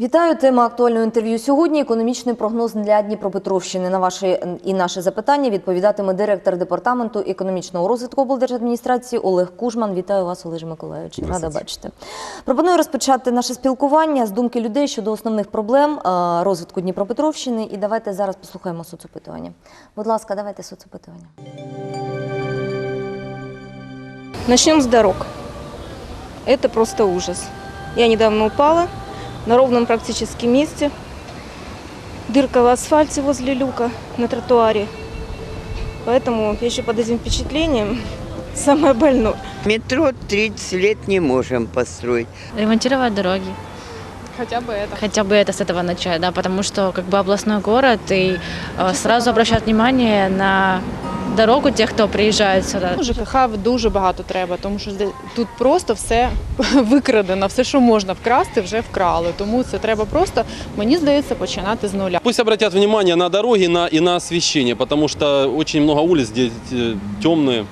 Вітаю. Тема актуального інтерв'ю сьогодні. Економічний прогноз для Дніпропетровщини. На ваші і наше запитання відповідатиме директор департаменту економічного розвитку облдержадміністрації Олег Кужман. Вітаю вас, Олеже Миколаївич. Рада бачити. Пропоную розпочати наше спілкування з думки людей щодо основних проблем розвитку Дніпропетровщини. І давайте зараз послухаємо соцопитування. Будь ласка, давайте соцопитування. Начнем с дорог. Это просто ужас. Я недавно упала на ровном практически месте. Дырка в асфальте возле люка на тротуаре. Поэтому я еще под этим впечатлением самое больное. Метро 30 лет не можем построить. ремонтировать дороги. Хотя бы это. Хотя бы это с этого начать, да, потому что как бы областной город и э, сразу обращать внимание на дорогу тех, кто приезжает сюда. Ну, ЖКХ дуже багато треба, тому що зде- тут просто все викрадено, все, що можна вкрасти, вже вкрали. Тому це треба просто, мені здається, починати з нуля. Пусть обратят внимание на дороги на, и на освещение, потому что очень много улиц, где э, темные.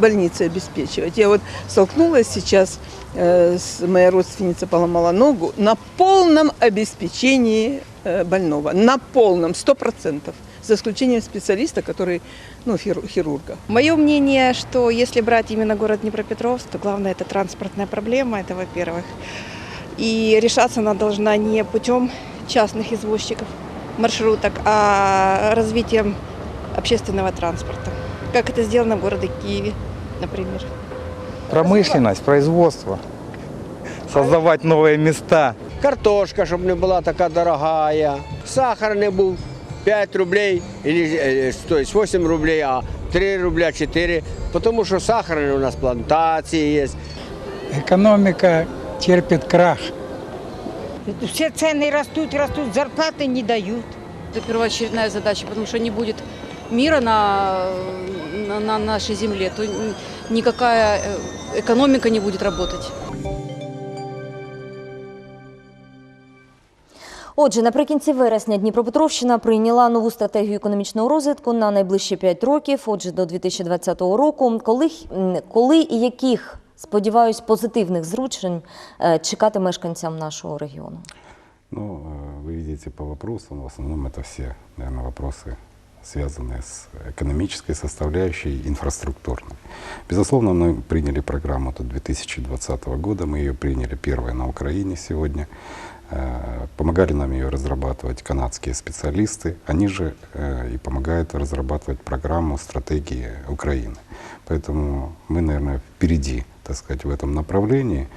больницы обеспечивать. Я вот столкнулась сейчас, э, с, моя родственница поломала ногу, на полном обеспечении э, больного. На полном, сто процентов. За исключением специалиста, который, ну, хиру- хирурга. Мое мнение, что если брать именно город Днепропетровск, то главное это транспортная проблема, это во-первых. И решаться она должна не путем частных извозчиков, маршруток, а развитием общественного транспорта. Как это сделано в городе Киеве, например. Промышленность, производство, создавать новые места. Картошка, щоб не була така дорогая. Сахар не був 5 рублей, или, е, стой, 8 рублей, а 3 рубля 4. Тому що сахар у нас плантації є. Экономика терпит крах. Все цены растут, растут, зарплаты не дают. Это первоочередная задача, потому что не будет мира на, на, на нашей земле, то никакая экономика не будет работать. Отже, наприкінці вересня Дніпропетровщина прийняла нову стратегію економічного розвитку на найближчі 5 років, отже, до 2020 року. Коли, м, коли і яких, сподіваюсь, позитивних зручень е, чекати мешканцям нашого регіону? Ну, э, вы видите по вопросам, в основном это все, наверное, вопросы, связанные с экономической составляющей, инфраструктурной. Безусловно, мы приняли программу до 2020 года, мы ее приняли первой на Украине сегодня. Э, Помогали нам ее разрабатывать канадские специалисты, они же э, и помогают разрабатывать программу стратегии Украины. Поэтому мы, наверное, впереди, так сказать, в этом направлении.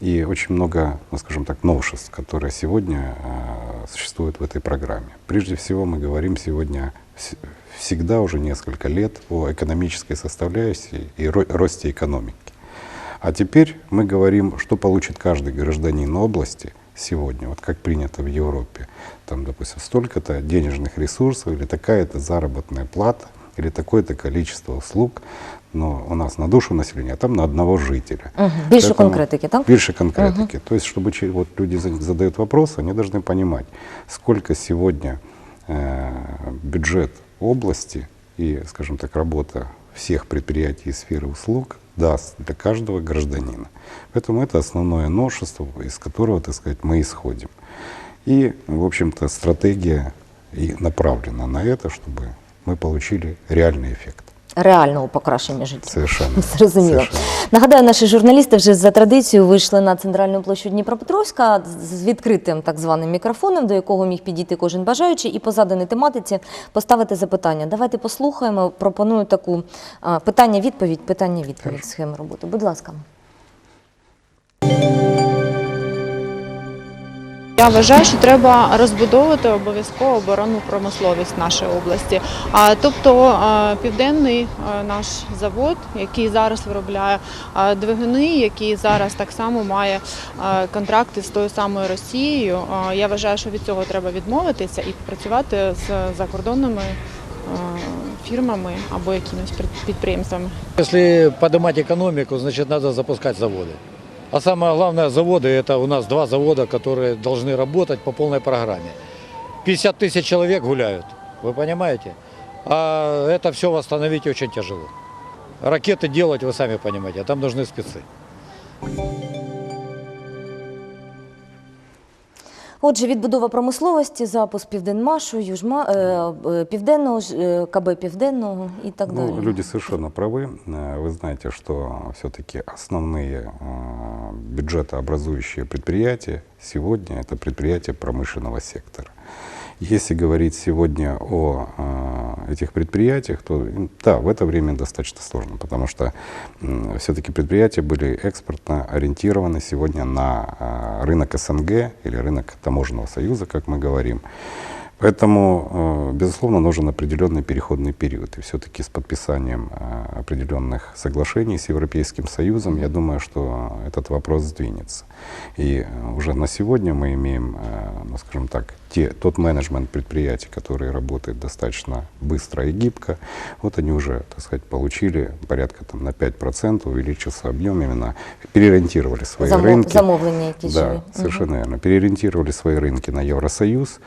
И очень много, ну, скажем так, новшеств, которые сегодня э, существуют в этой программе. Прежде всего, мы говорим сегодня вс- всегда уже несколько лет о экономической составляющей и ро- росте экономики. А теперь мы говорим, что получит каждый гражданин области сегодня, вот как принято в Европе. Там, допустим, столько-то денежных ресурсов или такая-то заработная плата или такое-то количество услуг, но у нас на душу населения, а там на одного жителя. Угу. Більше Поэтому- конкретики, так? Больше конкретики. То есть, чтобы вот люди за- задают вопрос, они должны понимать, сколько сегодня э, бюджет области и, скажем так, работа всех предприятий и сферы услуг даст для каждого гражданина. Поэтому это основное новшество, из которого, так сказать, мы исходим. И, в общем-то, стратегия и направлена на это, чтобы мы получили реальный эффект. Реального покращення життя. Совершенно. Зрозуміло. Совершенно. Нагадаю, наші журналісти вже за традицією вийшли на центральну площу Дніпропетровська з відкритим так званим мікрофоном, до якого міг підійти кожен бажаючий, і по заданій тематиці поставити запитання. Давайте послухаємо. Пропоную таку питання-відповідь, питання-відповідь схеми роботи. Будь ласка. Я вважаю, що треба розбудовувати обов'язково оборонну промисловість нашої області. Тобто південний наш завод, який зараз виробляє двигуни, який зараз так само має контракти з тою самою Росією. Я вважаю, що від цього треба відмовитися і працювати з закордонними фірмами або якимись під- підприємствами. Если поднимать экономику, значит надо запускать заводы. А самое главное, заводы, это у нас два завода, которые должны работать по полной программе. 50 тысяч человек гуляют, вы понимаете? А это все восстановить очень тяжело. Ракеты делать, вы сами понимаете, а там нужны спецы. Отже, відбудова промисловості, запуск Південмашу, Южма, е, е, Південного, ж- е, КБ Південного і так Ну, далі. люди совершенно правы. Э, Вы знаете, что все-таки основные э, бюджетообразующие предприятия сегодня это предприятия промышленного сектора. Если говорить сегодня о э, этих предприятиях, то да, в это время достаточно сложно, потому что все-таки предприятия были экспортно ориентированы сегодня на э, рынок СНГ или рынок таможенного союза, как мы говорим. Поэтому, э, безусловно, нужен определенный переходный период. И все-таки с подписанием э, определенных соглашений с Европейским Союзом, я думаю, что этот вопрос сдвинется. И э, уже на сегодня мы имеем, ну, скажем так, те, тот менеджмент предприятий, который работает достаточно быстро и гибко, вот они уже, так сказать, получили порядка там, на 5% увеличился объем, именно переориентировали свои Замо- рынки. живі. Да, совершенно верно. Переориентировали свои рынки на Евросоюз,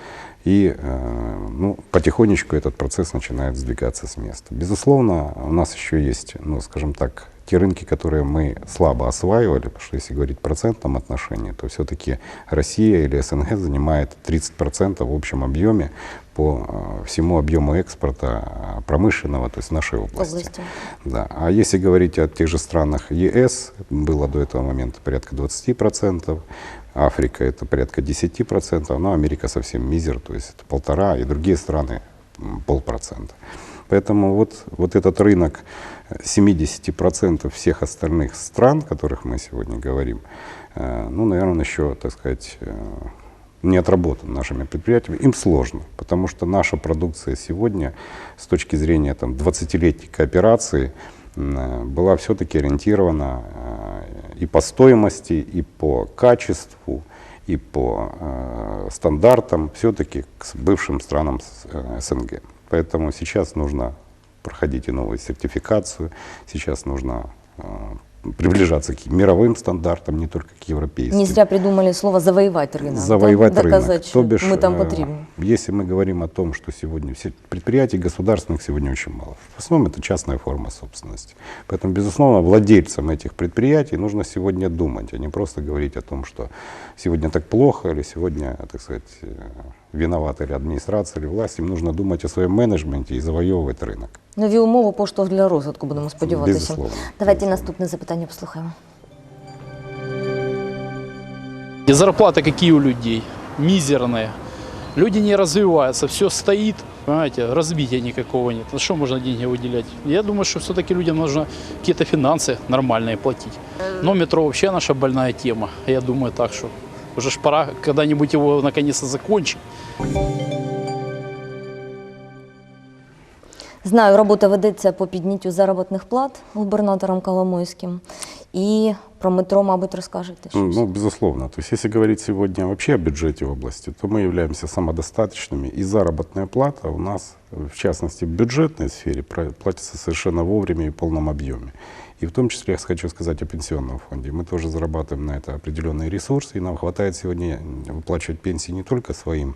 и э, ну, потихонечку этот процесс начинает сдвигаться с места. Безусловно, у нас еще есть, ну, скажем так, те рынки, которые мы слабо осваивали, потому что если говорить в процентном отношении, то все-таки Россия или СНГ занимает 30% в общем объеме по э, всему объему экспорта э, промышленного, то есть нашей области. Області. Да. А если говорить о тех же странах ЕС, было до этого момента порядка 20%, Африка это порядка 10%, но Америка совсем мизер, то есть это полтора, и другие страны полпроцента. Поэтому вот, вот этот рынок э, 70% всех остальных стран, о которых мы сегодня говорим, э, ну, наверное, он еще, так сказать, э, не отработан нашими предприятиями, им сложно, потому что наша продукция сегодня с точки зрения там, 20-летней кооперации э, была все-таки ориентирована и по стоимости, и по качеству, и по э, стандартам все-таки к бывшим странам э, СНГ. Поэтому сейчас нужно проходить и новую сертификацию, сейчас нужно э, приближаться к мировым стандартам, не только к европейским. Не зря придумали слово завоевать рынок. да? завоевать Доказать, рынок. То бишь, ми там э, потрібні. Если мы говорим о том, что сегодня все предприятий государственных сегодня очень мало. В основном это частная форма собственности. Поэтому, безусловно, владельцам этих предприятий нужно сегодня думать, а не просто говорить о том, что сегодня так плохо, или сегодня, так сказать, э, виновата или администрация, или власть. Им нужно думать о своем менеджменте и завоевывать рынок. Нові умови поштовх для розвитку, будемо сподіватися. Безусловно. Давайте наступне запитання послухаємо. И зарплаты какие у людей? Мизерные. Люди не развиваются, все стоит, понимаете, развития никакого нет. На что можно деньги выделять? Я думаю, что все-таки людям нужно какие-то финансы нормальные платить. Но метро вообще наша больная тема. Я думаю так, что уже ж пора когда-нибудь его наконец-то закончить. Знаю, робота ведеться по підняттю заробітних плат губернатором Коломойським. І про метро, мабуть, розкажете щось. Ну, безусловно. То есть, если говорить сегодня вообще о бюджете области, то мы являемся самодостаточными, и заработная плата у нас, в частности, в бюджетной сфере, платится совершенно вовремя и в полном объеме. И в том числе я хочу сказать о пенсионном фонде. Мы тоже зарабатываем на это определенные ресурсы, и нам хватает сегодня выплачивать пенсии не только своим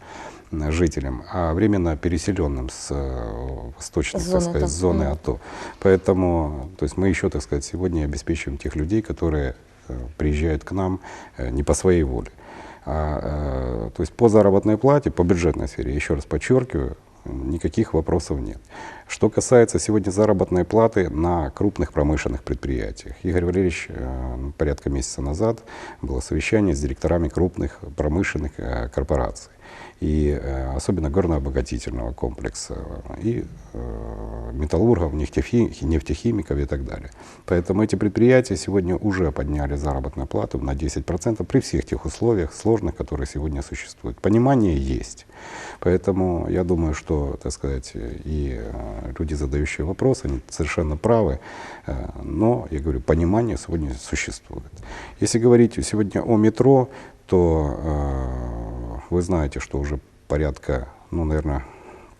м, жителям, а временно переселенным с э, восточных, Зоны так сказать, АТО. зоны. АТО. Поэтому то есть мы еще, так сказать, сегодня обеспечиваем тех людей, которые э, приезжают к нам э, не по своей воле. А, э, то есть по заработной плате, по бюджетной сфере, еще раз подчеркиваю, никаких вопросов нет. Что касается сегодня заработной платы на крупных промышленных предприятиях. Игорь Валерьевич э, порядка месяца назад было совещание с директорами крупных промышленных э, корпораций и э, особенно горно-обогатительного комплекса, и металлургов, нефтехи- нефтехимиков и так далее. Поэтому эти предприятия сегодня уже подняли заработную плату на 10% при всех тех условиях сложных, которые сегодня существуют. Понимание есть. Поэтому я думаю, что, так сказать, и люди, задающие вопросы, они совершенно правы. Э, Но, я говорю, понимание сегодня существует. Если говорить сегодня о метро, то э, вы знаете, что уже порядка, ну, наверное,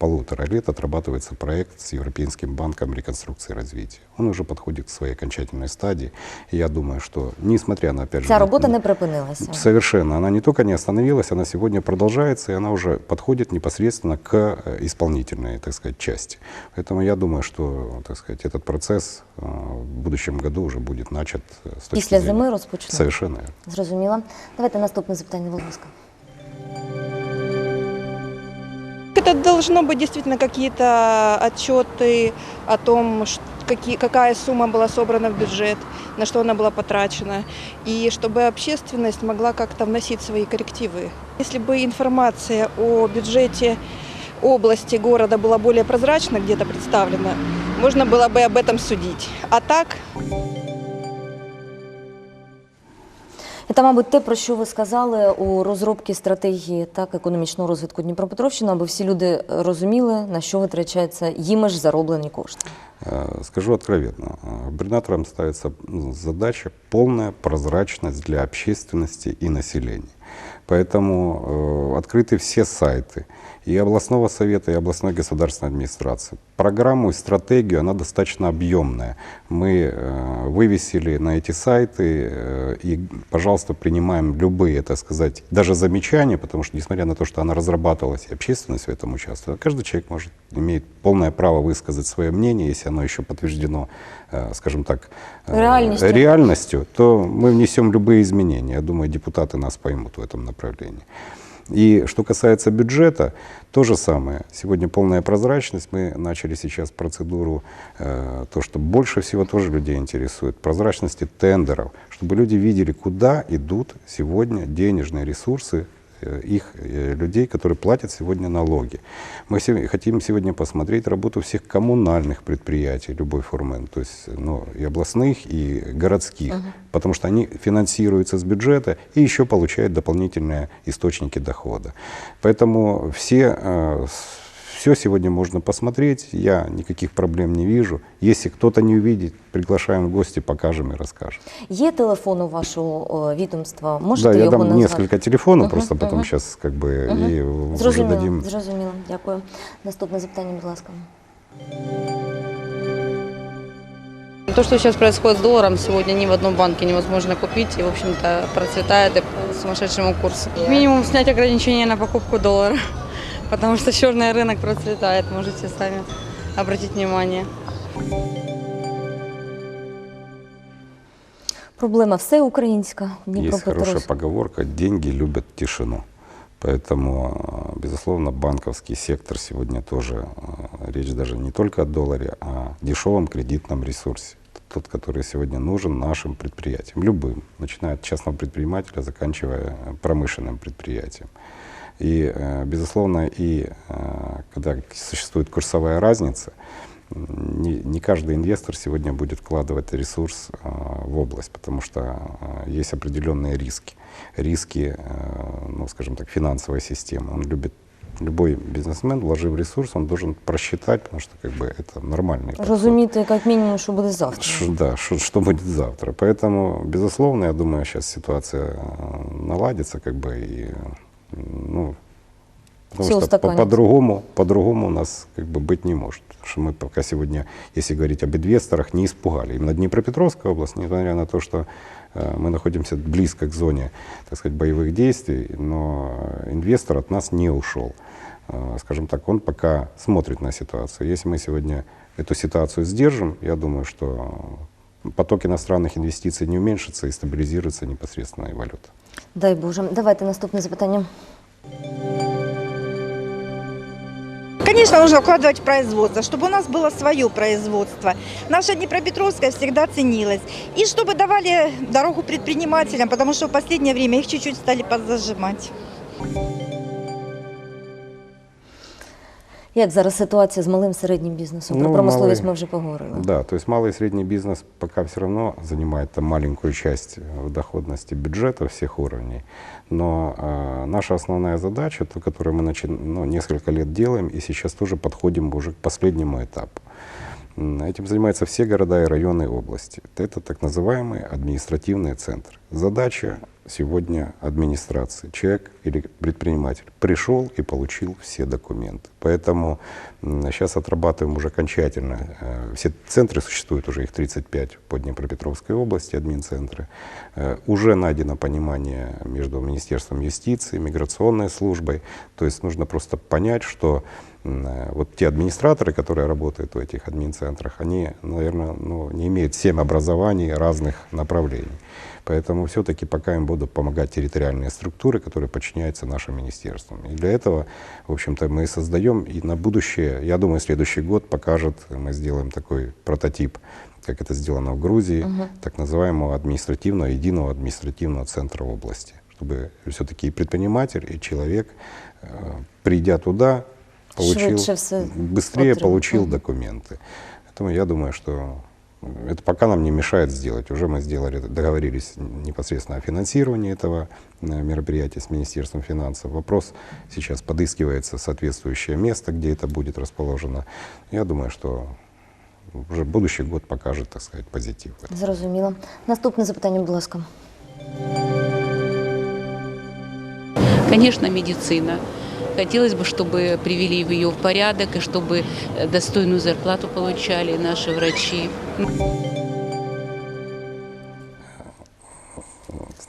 полутора лет отрабатывается проект с Европейским банком реконструкции и развития. Он уже подходит к своей окончательной стадии. И я думаю, что, несмотря на, опять же... Ця робота не припинилася. Совершенно. Она не только не остановилась, она сегодня продолжается, и она уже подходит непосредственно к э, исполнительной, так сказать, части. Поэтому я думаю, что, так сказать, этот процесс э, в будущем году уже будет начат с точки Після зрения- зими розпочнемо. Совершенно верно. Зрозуміла. Давайте наступне запитання, будь ласка. Это должно быть действительно какие-то отчеты о том, какие, какая сумма была собрана в бюджет, на что она была потрачена, и чтобы общественность могла как-то вносить свои коррективы. Если бы информация о бюджете области, города была более прозрачно где-то представлена, можно было бы об этом судить. А так Це, мабуть, те, про що ви сказали у розробці стратегії так, економічного розвитку Дніпропетровщини, аби всі люди розуміли, на що витрачаються їми ж зароблені кошти. Э, Скажу откровенно, э, губернатором ставится ну, задача полная прозрачность для общественности и населения. Поэтому э, открыты все сайты и областного совета, и областной государственной администрации. Программу и стратегию, она достаточно объемная. Мы э, вывесили на эти сайты э, и, пожалуйста, принимаем любые, так сказать, даже замечания, потому что, несмотря на то, что она разрабатывалась, и общественность в этом участвует, каждый человек может, имеет полное право высказать свое мнение, если оно еще подтверждено, э, скажем так, Реальностью. реальностью, то мы внесем любые изменения. Я думаю, депутаты нас поймут в этом направлении. И что касается бюджета, то же самое. Сегодня полная прозрачность. Мы начали сейчас процедуру, э, то, что больше всего тоже людей интересует, прозрачности тендеров, чтобы люди видели, куда идут сегодня денежные ресурсы их э, людей, которые платят сегодня налоги. Мы хотим сегодня посмотреть работу всех коммунальных предприятий любой формы, то есть ну, и областных, и городских, потому что они финансируются с бюджета и еще получают дополнительные источники дохода. Поэтому все, все сегодня можно посмотреть, я никаких проблем не вижу. Если кто-то не увидит, приглашаем в гости, покажем и расскажем. Є телефон у вашого о, відомства? Можете да, я його дам назвати? несколько телефонов, Мгм, просто потом мгм. сейчас как бы Мгм. и уже Зрозуміло, дадим зрозуміло. Дякую. Наступне запитання, будь ласка. То, что сейчас происходит с долларом, сегодня ни в одном банке невозможно купить и, в общем-то, процветает и по сумасшедшему курсу. Минимум снять ограничения на покупку доллара, потому что черный рынок процветает, можете сами обратить внимание. Проблема все українська. Есть хорошая поговорка «деньги любят тишину». Поэтому, э, безусловно, банковский сектор сегодня тоже, э, речь даже не только о долларе, а о дешевом кредитном ресурсе. Тот, который сегодня нужен нашим предприятиям, любым, начиная от частного предпринимателя, заканчивая э, промышленным предприятием. И, э, безусловно, и э, когда существует курсовая разница, м, не, не каждый инвестор сегодня будет вкладывать ресурс э, в область, потому что э, есть определенные риски. Риски, э, ну, скажем так, финансовой системы. Он любит, любой бизнесмен, вложив ресурс, он должен просчитать, потому что как бы это нормальный подход. Розуміти, як мінімум, що буде завтра. Ш- Да, что, что будет завтра. Поэтому, безусловно, я думаю, сейчас ситуация э, наладится, как бы, и, м, ну, потому Всё что по- устаканится. по-другому, по-другому у нас как бы быть не может. Потому что мы пока сегодня, если говорить об инвесторах, не испугали. Именно Днепропетровская область, несмотря на то, что э, мы находимся близко к зоне, так сказать, боевых действий, но инвестор от нас не ушел. Э, Скажем так, он пока смотрит на ситуацию. Если мы сегодня эту ситуацию сдержим, я думаю, что поток иностранных инвестиций не уменьшится и стабилизируется непосредственно и валюта. Дай Боже. Давайте наступне запитання. Конечно, нужно вкладывать в производство, чтобы у нас было свое производство. Наша Днепропетровская всегда ценилась. И чтобы давали дорогу предпринимателям, потому что в последнее время их чуть-чуть стали подзажимать. Як зараз ситуація з малим середнім бізнесом? Про Ну, промисловість малий- ми вже поговорили. Да, то есть малый и средний бизнес пока все равно занимает там маленькую часть э, в доходности бюджета всех уровней. Но э, наша основная задача, ту, которую мы начи- ну, несколько лет делаем, и сейчас тоже подходим уже к последнему этапу. Этим занимаются все города и районы области. Это так называемые административные центры. Задача сегодня администрации. Человек или предприниматель пришел и получил все документы. Поэтому сейчас отрабатываем уже окончательно. э, Все центры существуют, уже их 35 по Днепропетровской области, админцентры. Э, Уже найдено понимание между Министерством юстиции, миграционной службой. То есть нужно просто понять, что вот те администраторы, которые работают в этих админцентрах, они, наверное, ну, не имеют семь образований разных направлений. Поэтому все-таки пока им будут помогать территориальные структуры, которые подчиняются нашим министерствам. И для этого, в общем-то, мы создаем и на будущее, я думаю, следующий год покажет, мы сделаем такой прототип, как это сделано в Грузии, Мгм. так называемого административного, единого административного центра области. Чтобы все-таки и предприниматель, и человек, э, придя туда, получил, все быстрее отримав. получил документы. Поэтому я думаю, что это пока нам не мешает сделать. Уже мы сделали, договорились непосредственно о финансировании этого э, мероприятия с Министерством финансов. Вопрос сейчас подыскивается соответствующее место, где это будет расположено. Я думаю, что уже будущий год покажет, так сказать, позитив. Зрозуміло. Наступне запитання, будь ласка. Конечно, медицина. Хотелось бы, чтобы привели ее в порядок и чтобы э, достойную зарплату получали наши врачи.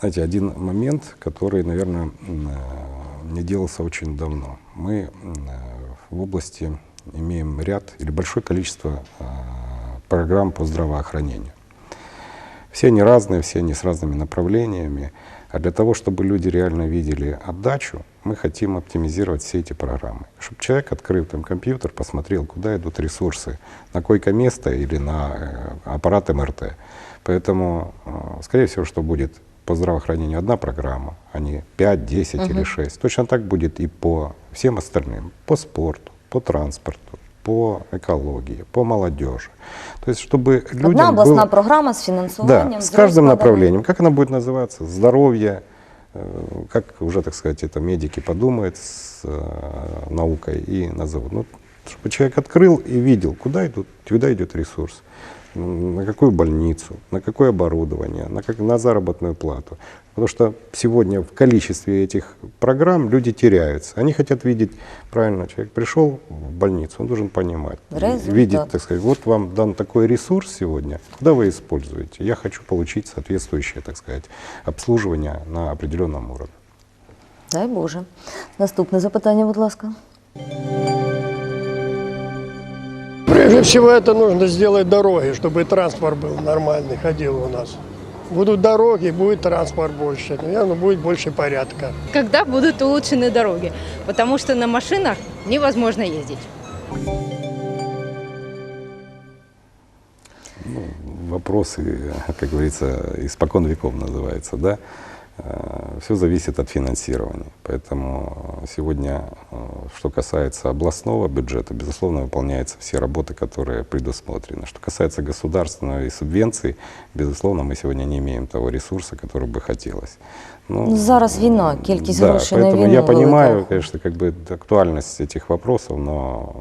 Знаете, один момент, который, наверное, э, не делался очень давно. Мы э, в области имеем ряд или большое количество программ по здравоохранению. Все они разные, все они с разными направлениями. А для того, чтобы люди реально видели отдачу, мы хотим оптимизировать все эти программы. Чтобы человек, открыв там компьютер, посмотрел, куда идут ресурсы, на койко-место или на э, аппарат МРТ. Поэтому, э, скорее всего, что будет по здравоохранению одна программа, а не 5, 10 или Мгм. 6. Точно так будет и по всем остальным, по спорту, по транспорту, по экологии, по молодежи. То есть, чтобы людям Одна был- обласна програма з фінансуванням. да, с каждым направлением. Как она будет называться? Здоровье, э, как уже, так сказать, это медики подумают с э, наукой и назовут. Ну, чтобы человек открыл и видел, куда, идут, куда идет ресурс, на какую больницу, на какое оборудование, на, как, на заработную плату. Потому что сегодня в количестве этих программ люди теряются. Они хотят видеть, правильно, человек пришел в больницу, он должен понимать, Результат. видеть, так сказать, вот вам дан такой ресурс сегодня, куда вы используете? Я хочу получить соответствующее, так сказать, обслуживание на определенном уровне. Дай Боже. Наступне запитання, будь ласка. Прежде всего это нужно сделать дороги, чтобы транспорт был нормальный, ходил у нас. Будут дороги, будет транспорт больше, наверное, будет больше порядка. Когда будут улучшены дороги, потому что на машинах невозможно ездить. Вопросы, как говорится, испокон веков называется, да? Все зависит от финансирования. Поэтому сегодня, э, что касается областного бюджета, безусловно, выполняются все работы, которые предусмотрены. Что касается государственной субвенции, безусловно, мы сегодня не имеем того ресурса, который бы хотелось. Ну, зараз війна, кількість да, грошей на поэтому війну я понимаю, велика. конечно, как бы актуальность этих вопросов, но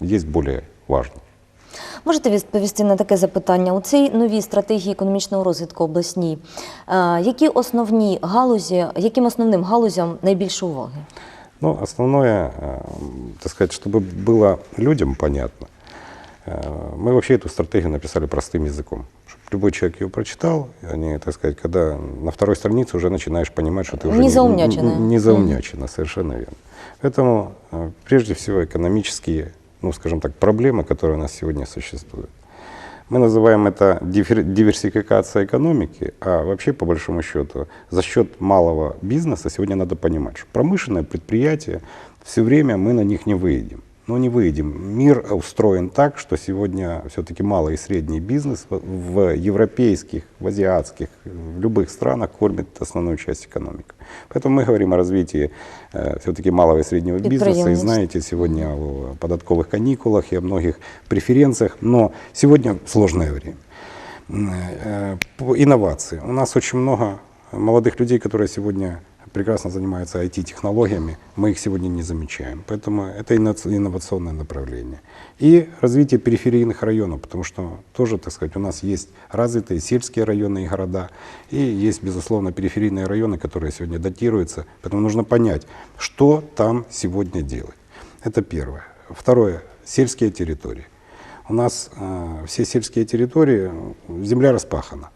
есть более важные. Можете відповісти на таке запитання? У цій новій стратегії економічного розвитку обласній, е, які основні галузі, яким основним галузям найбільше уваги? Ну, основное, э, так сказать, чтобы было людям понятно, э, мы вообще эту стратегию написали простым языком. Чтобы любой человек ее прочитал, и они, так сказать, когда на второй странице уже начинаешь понимать, что ты уже Не не, заумняченная. не, не заумнячена, совершенно верно. Поэтому, э, прежде всего, экономические, ну, скажем так, проблемы, которые у нас сегодня существуют. Мы называем это диверсификация экономики, а вообще, по большому счету, за счет малого бизнеса сегодня надо понимать, что промышленное предприятие, все время мы на них не выйдем. Ну, не выйдем. Мир устроен так, что сегодня все-таки малый и средний бизнес в- европейских, в азиатских, в любых странах кормит основную часть экономики. Поэтому мы говорим о развитии все-таки малого и среднего бизнеса. И знаете, сегодня о податковых каникулах и о многих преференциях. Но сегодня сложное время. Э, по Инновации. У нас очень много молодых людей, которые сегодня прекрасно занимаются IT-технологиями, мы их сегодня не замечаем. Поэтому это инно- инновационное направление. И развитие периферийных районов, потому что тоже, так сказать, у нас есть развитые сельские районы и города, и есть, безусловно, периферийные районы, которые сегодня датируются. Поэтому нужно понять, что там сегодня делать. Это первое. Второе. Сельские территории. У нас э, все сельские территории, земля распахана.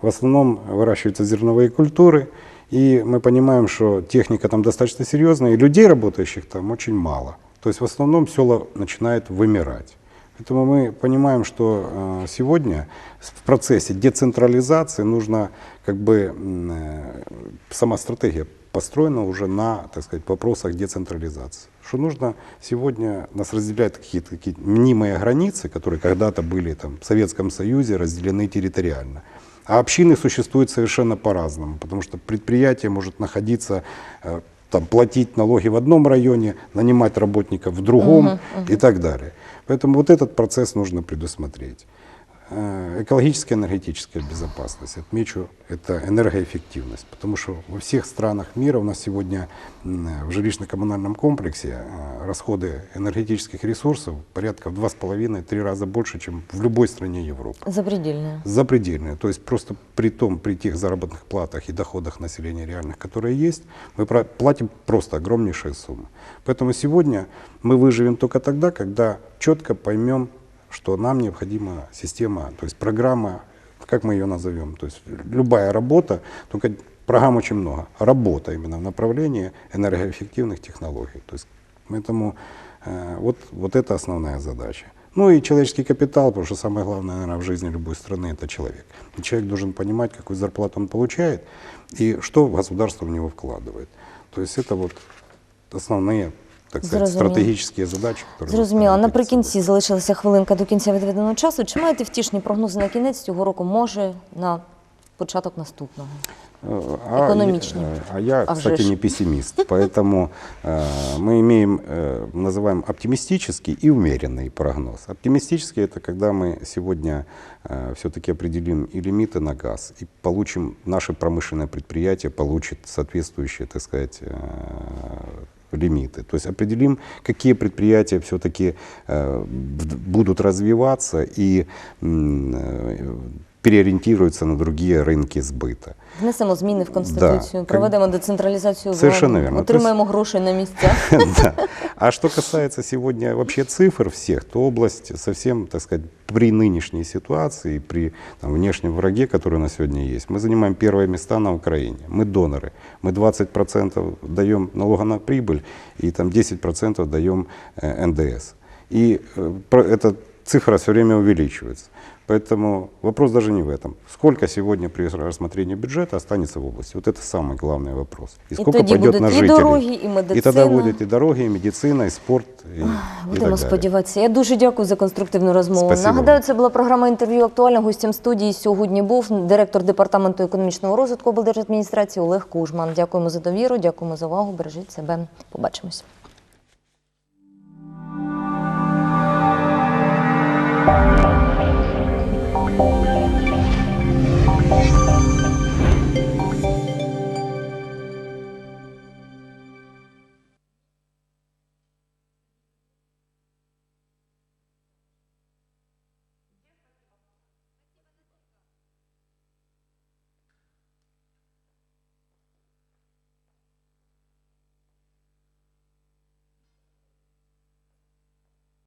В основном выращиваются зерновые культуры, и мы понимаем, что техника там достаточно серьезная, и людей, работающих там, очень мало. То есть в основном села начинают вымирать. Поэтому мы понимаем, что э, сегодня в процессе децентрализации нужно как бы э, сама стратегия построена уже на, так сказать, вопросах децентрализации. Что нужно сегодня, нас разделяют какие-то такие мнимые границы, которые когда-то были там, в Советском Союзе разделены территориально. А общины существуют совершенно по-разному, потому что предприятие может находиться, э, там, платить налоги в одном районе, нанимать работников в другом Мгм, мгм. и так далее. Поэтому вот этот процесс нужно предусмотреть. Э, Экологическая энергетическая безопасность, отмечу, это энергоэффективность, потому что во всех странах мира у нас сегодня в жилищно-коммунальном комплексе э, расходы энергетических ресурсов порядка в два с половиной-три раза больше, чем в любой стране Европы. Запредельне. Запредельные. То есть просто при том, при тех заработных платах и доходах населения реальных, которые есть, мы платим просто огромнейшие суммы. Поэтому сегодня мы выживем только тогда, когда четко поймем, что нам необходима система, то есть программа, как мы ее назовем, то есть любая работа, только программ очень много, работа именно в направлении энергоэффективных технологий. То есть поэтому э, вот, вот это основная задача. Ну и человеческий капитал, потому что самое главное, наверное, в жизни любой страны – это человек. И человек должен понимать, какую зарплату он получает и что государство в него вкладывает. То есть это вот основные, так сказать, Зрозуміло. стратегические задачи, которые мы Зрозуміло. ставим перед Наприкінці залишилася хвилинка до кінця відведеного часу. Чи маєте втішні прогнози на кінець цього року? Може на початок наступного? Э, а Экономичнее. я- А я, А кстати, вже ж. не пессимист, поэтому э, мы имеем, э, называем оптимистический и умеренный прогноз. Оптимистический это когда мы сегодня все-таки определим и лимиты на газ, и получим, наше промышленное предприятие получит соответствующие, так сказать, э, лимиты. То есть определим, какие предприятия все-таки будут развиваться и м, э, переориентируются на другие рынки сбыта. Внесемо зміни в конституцію, Да. проведемо децентралізацію Совершенно влади, верно. отримаємо гроші на місця. Да. А что касается сегодня вообще цифр всех, то область совсем, так сказать, при нынешней ситуации, при там, внешнем враге, который у нас сегодня есть, мы занимаем первые места на Украине. Мы доноры. Мы 20% даем налога на прибыль и там 10% даем э, НДС. И э, про- эта цифра все время увеличивается. Поэтому вопрос даже не в этом. Сколько сегодня при рассмотрении бюджета останется в области? Вот это самый главный вопрос. И І сколько тоді пойдет будуть на і жителей? дороги, і И тогда медицина. будет и дороги, и медицина, и спорт, и, и так Будемо далее. сподіватися. Я дуже дякую за конструктивну розмову. Спасибо Нагадаю, це була програма інтерв'ю актуальна. Гостем студії сьогодні був директор департаменту економічного розвитку облдержадміністрації Олег Кужман. Дякуємо за довіру, дякуємо за увагу. Бережіть себе. Побачимось.